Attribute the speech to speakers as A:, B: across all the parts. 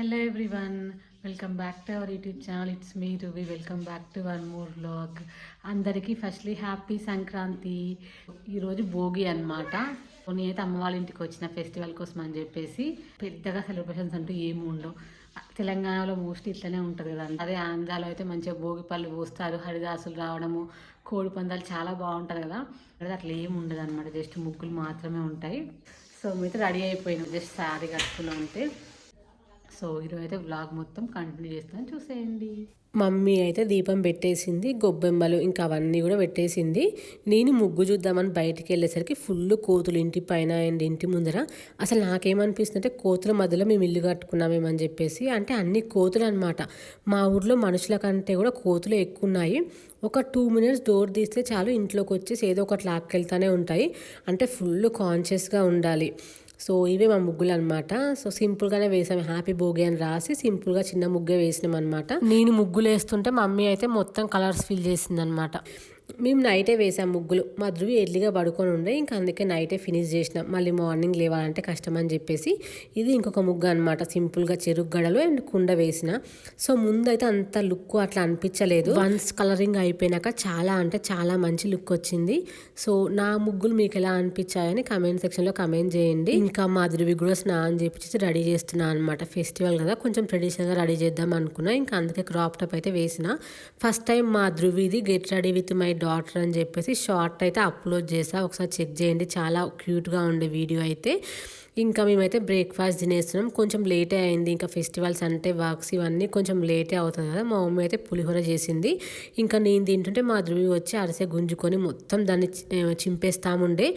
A: Hello everyone welcome back to our YouTube channel it's me Ruvi welcome back to one more vlog అందరికీ firstly happy Sankranti. ఈరోజు భోగి అనమాట నేనైతే అమ్మ వాళ్ళ ఇంటికి వచ్చిన ఫెస్టివల్ కోసం అని చెప్పేసి పెద్దగా సెలబ్రేషన్స్ అంటూ ఏమి ఉండవు. తెలంగాణలో మోస్ట్లీ ఇట్లనే ఉంటుంది కదా. అదే ఆంధ్రాలో అయితే మంచిగా భోగి పళ్ళు పోస్తారు హరిదాసులు రావడము కోడి పందాలు చాలా బాగుంటుంది కదా. అదే అట్లా ఏమి ఉండదు అనమాట జస్ట్ ముగ్గులు మాత్రమే ఉంటాయి. సో మీతో రెడీ అయిపోయినాం. జస్ట్ శారీ కట్టుకుని ఉంటే సో ఈరోజు అయితే వ్లాగ్ మొత్తం కంటిన్యూ చేస్తాను. చూసేయండి.
B: మమ్మీ అయితే దీపం పెట్టేసింది గొబ్బెమ్మలు ఇంకా అవన్నీ కూడా పెట్టేసింది. నేను ముగ్గు చూద్దామని బయటికి వెళ్ళేసరికి ఫుల్ కోతులు ఇంటి పైన అండ్ ఇంటి ముందర. అసలు నాకేమనిపిస్తుంది అంటే కోతుల మధ్యలో మేము ఇల్లు కట్టుకున్నామేమని చెప్పేసి అంటే అన్ని కోతులు అనమాట మా ఊర్లో మనుషుల కంటే కూడా కోతులు ఎక్కువ ఉన్నాయి ఒక టూ మినిట్స్ డోర్ తీస్తే చాలు ఇంట్లోకి వచ్చేసి ఏదో ఒకటి లాక్కెళ్తానే ఉంటాయి. అంటే ఫుల్ కాన్షియస్గా ఉండాలి. సో ఇవే మా ముగ్గులు అనమాట సో సింపుల్గానే వేసాము. హ్యాపీ భోగి అని రాసి సింపుల్గా చిన్న ముగ్గే వేసినాం అనమాట నేను ముగ్గులు వేస్తుంటే మమ్మీ అయితే మొత్తం కలర్స్ ఫిల్ చేసింది అనమాట మేము నైటే వేసాం ముగ్గులు. మా ధృవి ఎర్లీగా పడుకొని ఉండే ఇంకా అందుకే నైటే ఫినిష్ చేసినాం. మళ్ళీ మార్నింగ్ లేవాలంటే కష్టం అని చెప్పేసి ఇది ఇంకొక ముగ్గు అనమాట సింపుల్గా చెరుకు గడలు అండ్ కుండ వేసిన. సో ముందైతే అంత లుక్ అట్లా అనిపించలేదు. వన్స్ కలరింగ్ అయిపోయినాక చాలా అంటే చాలా మంచి లుక్ వచ్చింది. సో నా ముగ్గులు మీకు ఎలా అనిపించాయని కమెంట్ సెక్షన్లో కమెంట్ చేయండి. ఇంకా మా ధృవి కూడా స్నానం చేపించి రెడీ చేస్తున్నా అనమాట ఫెస్టివల్ కదా కొంచెం ట్రెడిషనల్గా రెడీ చేద్దాం అనుకున్నా. ఇంకా అందుకే క్రాప్ టాప్ అయితే వేసిన. ఫస్ట్ టైం మా ధృవిది get ready with my daughter అని చెప్పేసి షార్ట్ అయితే అప్లోడ్ చేసా. ఒకసారి చెక్ చేయండి. చాలా క్యూట్గా ఉండే వీడియో అయితే. ఇంకా మేమైతే బ్రేక్ఫాస్ట్ తినేస్తున్నాం. కొంచెం లేటే అయింది. ఇంకా ఫెస్టివల్స్ అంటే వర్క్స్ ఇవన్నీ కొంచెం లేటే అవుతుంది కదా. మా మమ్మీ అయితే పులిహోర చేసింది. ఇంకా నేను తింటుంటే మా ధృవి వచ్చి అరిసె గుంజుకొని మొత్తం దాన్ని చింపేస్తాముండే.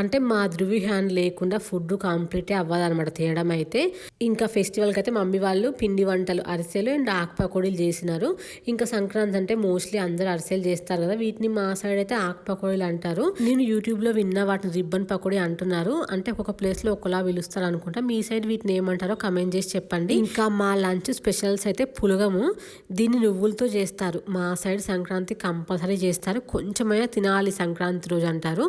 B: అంటే మా ధృవి హ్యాండ్ లేకుండా ఫుడ్ కంప్లీటే అవ్వదన్నమాట తీయడం అయితే. ఇంకా ఫెస్టివల్కి అయితే మమ్మీ వాళ్ళు పిండి వంటలు అరిసెలు అండ్ ఆకు పకోడీలు చేసినారు. ఇంకా సంక్రాంతి అంటే మోస్ట్లీ అందరు అరిసెలు చేస్తారు కదా. వీటిని మా సైడ్ అయితే ఆకు పకోడీలు అంటారు. నేను యూట్యూబ్లో విన్న వాటిని రిబ్బన్ పకోడీ అంటున్నారు. అంటే ఒక్కొక్క ప్లేస్లో ఒకలా పిలుస్తారు అనుకుంటా మీ సైడ్ వీటిని ఏమంటారో కమెంట్ చేసి చెప్పండి. ఇంకా మా లంచ్ స్పెషల్స్ అయితే పులగము. దీన్ని నువ్వులతో చేస్తారు. మా సైడ్ సంక్రాంతి కంపల్సరీ చేస్తారు. కొంచెమైనా తినాలి సంక్రాంతి రోజు అంటారు.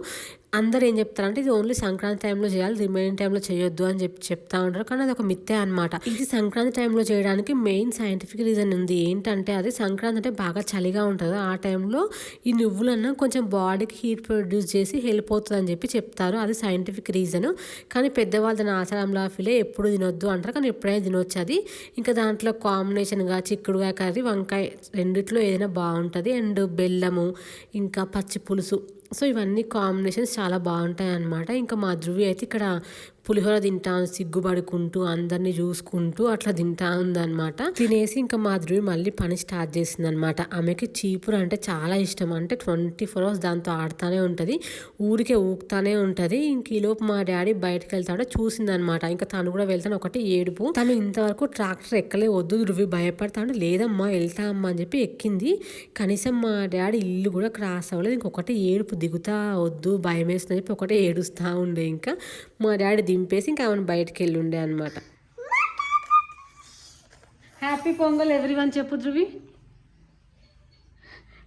B: అందరు ఏం చెప్తారంటే ఇది ఓన్లీ సంక్రాంతి టైంలో చేయాలి రిమైనింగ్ టైంలో చేయొద్దు అని చెప్పి చెప్తా ఉంటారు. కానీ అది ఒక మిథ్యే అనమాట ఇది సంక్రాంతి టైంలో చేయడానికి మెయిన్ సైంటిఫిక్ రీజన్ ఉంది. ఏంటంటే అది సంక్రాంతి అంటే బాగా చలిగా ఉంటుంది. ఆ టైంలో ఈ నువ్వులన్నా కొంచెం బాడీకి హీట్ ప్రొడ్యూస్ చేసి హెల్ప్ అవుతుంది అని చెప్పి చెప్తారు. అది సైంటిఫిక్ రీజన్. కానీ పెద్దవాళ్ళు దాని ఆచారంలో ఫీలే ఎప్పుడు తినొద్దు అంటారు. కానీ ఎప్పుడైనా తినొచ్చు అది. ఇంకా దాంట్లో కాంబినేషన్గా చిక్కుడుగా కర్రీ వంకాయ రెండిట్లో ఏదైనా బాగుంటుంది. అండ్ బెల్లము ఇంకా పచ్చి పులుసు సో ఇవన్నీ కాంబినేషన్స్ చాలా బాగుంటాయి అన్నమాట ఇంకా మా ధ్రువి అయితే ఇక్కడ పులిహోర తింటాను సిగ్గుపడుకుంటూ అందరినీ చూసుకుంటూ అట్లా తింటా ఉందన్నమాట. తినేసి ఇంకా మా ధ్రువి మళ్ళీ పని స్టార్ట్ చేసింది అనమాట ఆమెకి చీపురు అంటే చాలా ఇష్టం. అంటే ట్వంటీ ఫోర్ అవర్స్ దాంతో ఆడుతూనే ఉంటుంది ఊరికే ఊపుతానే ఉంటుంది. ఇంక ఈలోపు మా డాడీ బయటకు వెళ్తాడో చూసిందనమాట ఇంకా తను కూడా వెళ్తాను ఒకటి ఏడుపు. తను ఇంతవరకు ట్రాక్టర్ ఎక్కలే వద్దు ధృవి భయపడతాడు. లేదమ్మా వెళ్తా అమ్మా అని చెప్పి ఎక్కింది. కనీసం మా డాడీ ఇల్లు కూడా క్రాస్ అవ్వలేదు ఇంకొకటి ఏడుపు దిగుతా వద్దు భయం వేస్తుందని చెప్పి ఒకటే ఏడుస్తూ ఉండే ఇంకా. మా డాడీ దింపేసి ఇంకా ఆమెను బయటకు వెళ్ళి ఉండే అనమాట
A: హ్యాపీ పొంగల్ ఎవ్రీ వన్ చెప్పు Dhruvi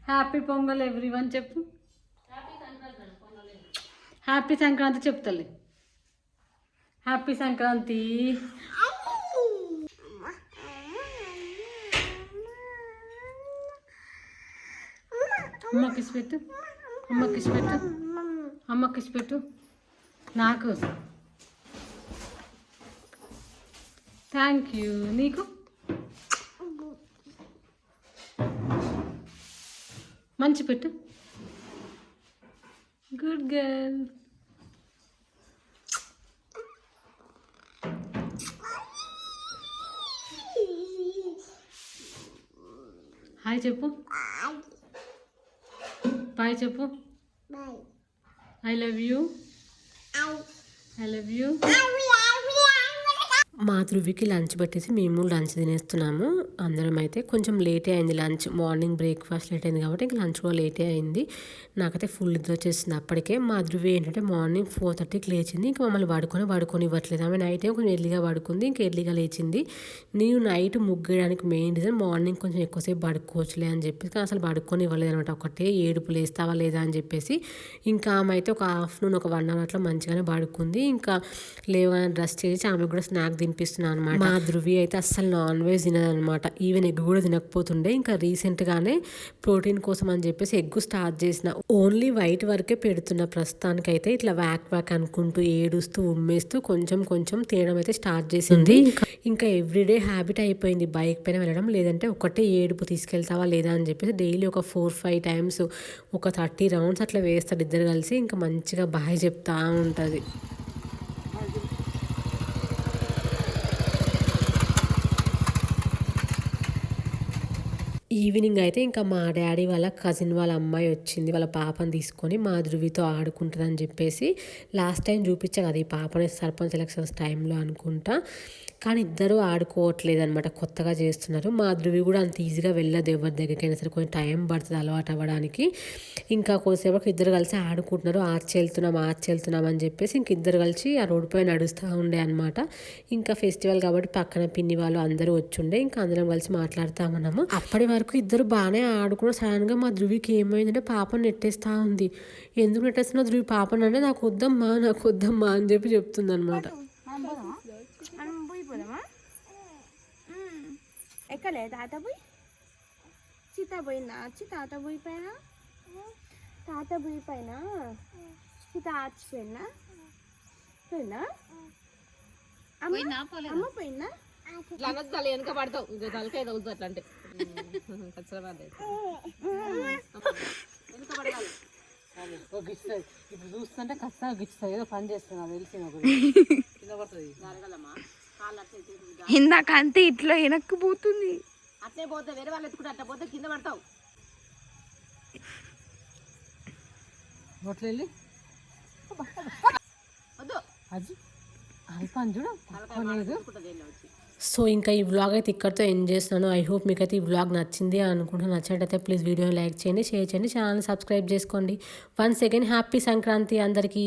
A: happy Pongal everyone చెప్పు హ్యాపీ సంక్రాంతి చెప్తలే హ్యాపీ సంక్రాంతి అమ్మ కిస్ పెట్టు అమ్మ కిస్ పెట్టు. అమ్మ కిస్ పెట్టు. నాకు. థ్యాంక్ యూ నీకు? మంచి పెట్టు. గుడ్ గర్ల్ హాయ్ చెప్పు. బాయ్ చెప్పు. I love you I love you
B: మా ధృవికి లంచ్ పెట్టేసి మేము లంచ్ తినేస్తున్నాము. అందరం అయితే కొంచెం లేటే అయింది లంచ్. మార్నింగ్ బ్రేక్ఫాస్ట్ లేట్ అయింది కాబట్టి ఇంకా లంచ్ కూడా లేటే అయింది. నాకైతే ఫుల్ నిద్ర వచ్చేసింది అప్పటికే. మా ధృవి ఏంటంటే మార్నింగ్ ఫోర్ థర్టీకి లేచింది. ఇంకా మమ్మల్ని పడుకొని పడుకొని ఇవ్వట్లేదు. ఆమె నైట్ ఏమో కొంచెం ఎర్లీగా పడుకుంది. ఇంకా ఎర్లీగా లేచింది. నేను నైట్ ముగ్గేయడానికి మెయిన్ రీజన్ మార్నింగ్ కొంచెం ఎక్కువసేపు పడుకోవచ్చులే అని చెప్పేసి కానీ అసలు పడుకొని ఇవ్వలేదు అనమాట. ఒకటే ఏడుపు లేస్తావా లేదా అని చెప్పేసి ఇంకా ఆమె అయితే ఒక ఆఫ్టర్నూన్ ఒక వన్ అవర్ అట్లా మంచిగానే పడుకుంది. ఇంకా లేవగానే డ్రెస్ చేసి ఆమె కూడా స్నాక్ తిని తినిపిస్తున్నాను అనమాట మా ధృవి అయితే అస్సలు నాన్ వెజ్ తినదనమాట ఈవెన్ ఎగ్ కూడా తినకపోతుండే. ఇంకా రీసెంట్గానే ప్రోటీన్ కోసం అని చెప్పేసి ఎగ్ స్టార్ట్ చేసిన. ఓన్లీ వైట్ వరకే పెడుతున్న ప్రస్తుతానికి అయితే ఇట్లా వ్యాక్ వ్యాక్ అనుకుంటూ ఏడుస్తూ ఉమ్మేస్తూ కొంచెం కొంచెం తినడం అయితే స్టార్ట్ చేసింది. ఇంకా ఎవ్రీడే హ్యాబిట్ అయిపోయింది. బైక్ పైన వెళ్ళడం లేదంటే ఒకటే ఏడుపు తీసుకెళ్తావా లేదా అని చెప్పేసి డైలీ ఒక ఫోర్ ఫైవ్ టైమ్స్ ఒక థర్టీ రౌండ్స్ అట్లా వేస్తారు ఇద్దరు కలిసి. ఇంకా మంచిగా బాయ్ చెప్తా ఉంటుంది. ఈవినింగ్ అయితే ఇంకా మా డాడీ వాళ్ళ కజిన్ వాళ్ళ అమ్మాయి వచ్చింది. వాళ్ళ పాపని తీసుకొని మా ధృవితో ఆడుకుంటుందని చెప్పేసి లాస్ట్ టైం చూపించా కదా ఈ పాపని సర్పంచ్ ఎలక్షన్స్ టైంలో అనుకుంటా. కానీ ఇద్దరు ఆడుకోవట్లేదు అనమాట కొత్తగా చేస్తున్నారు. మా ధృవి కూడా అంత ఈజీగా వెళ్ళదు ఎవరి దగ్గరికైనా సరే కొంచెం టైం పడుతుంది అలవాటు అవ్వడానికి. ఇంకా కొద్దిసేపటికి ఇద్దరు కలిసి ఆడుకుంటున్నారు. ఆర్చి వెళ్తున్నాం ఆర్చి వెళ్తున్నాం అని చెప్పేసి ఇంక ఇద్దరు కలిసి ఆ రోడ్డుపై నడుస్తూ ఉండే అనమాట ఇంకా ఫెస్టివల్ కాబట్టి పక్కన పిన్ని వాళ్ళు అందరూ వచ్చుండే ఇంకా అందరం కలిసి మాట్లాడుతూ ఉన్నాము అప్పటి వరకు ఇద్దరు బాగానే ఆడుకున్న సడన్గా మా ధృవికి ఏమైందంటే పాపను నెట్టేస్తా ఉంది. ఎందుకు నెట్టేస్తున్నా ధృవి పాపను అంటే నాకు వద్దమ్మా నాకు వద్దమ్మా అని చెప్పి చెప్తుంది అనమాట
C: ఎక్కలే? తాత పోయి సీత పోయిందా వచ్చి తాత పోయి పైన? తాత పోయి పైన సీత ఆచిపోయిందా పోయిందా? అమ్మ అమ్మ పోయిందా?
D: ఇట్లా అనొద్దు తల వెనక పడతావు. ఇంకా తలకాయ తగులుతుంది అట్లా అంటే వెనక పడగాలి
A: గిచ్చుతుంది ఇప్పుడు చూస్తుంటే ఖచ్చితంగా గిచ్చుతుంది ఏదో పని చేస్తున్నా తెలిసి నాకు.
D: కింద పడుతుంది. జరగలమ్మా కాళ్ళు అట్లా ఇటు ఇటు గా.
C: ఇందాక అంతే ఇట్లా వెనక్కి పోతుంది
D: అట్లే పోతే వేరే వాళ్ళు ఎత్తుకుంటే అట్లా పోతే కింద పడతావు.
A: వెళ్ళి
D: వద్దు.
A: అది అది పని చూడు
D: వచ్చి.
B: సో ఇంకా ఈ వ్లాగ్ అయితే ఇక్కడితో ఎండ్ చేస్తున్నాను. ఐ హోప్ మీకు అయితే ఈ వ్లాగ్ నచ్చింది అనుకుంటున్నా నచ్చినట్టయితే ప్లీజ్ వీడియోని లైక్ చేయండి షేర్ చేయండి ఛానల్ సబ్స్క్రైబ్ చేసుకోండి. వన్స్ అగైన్ హ్యాపీ సంక్రాంతి అందరికీ.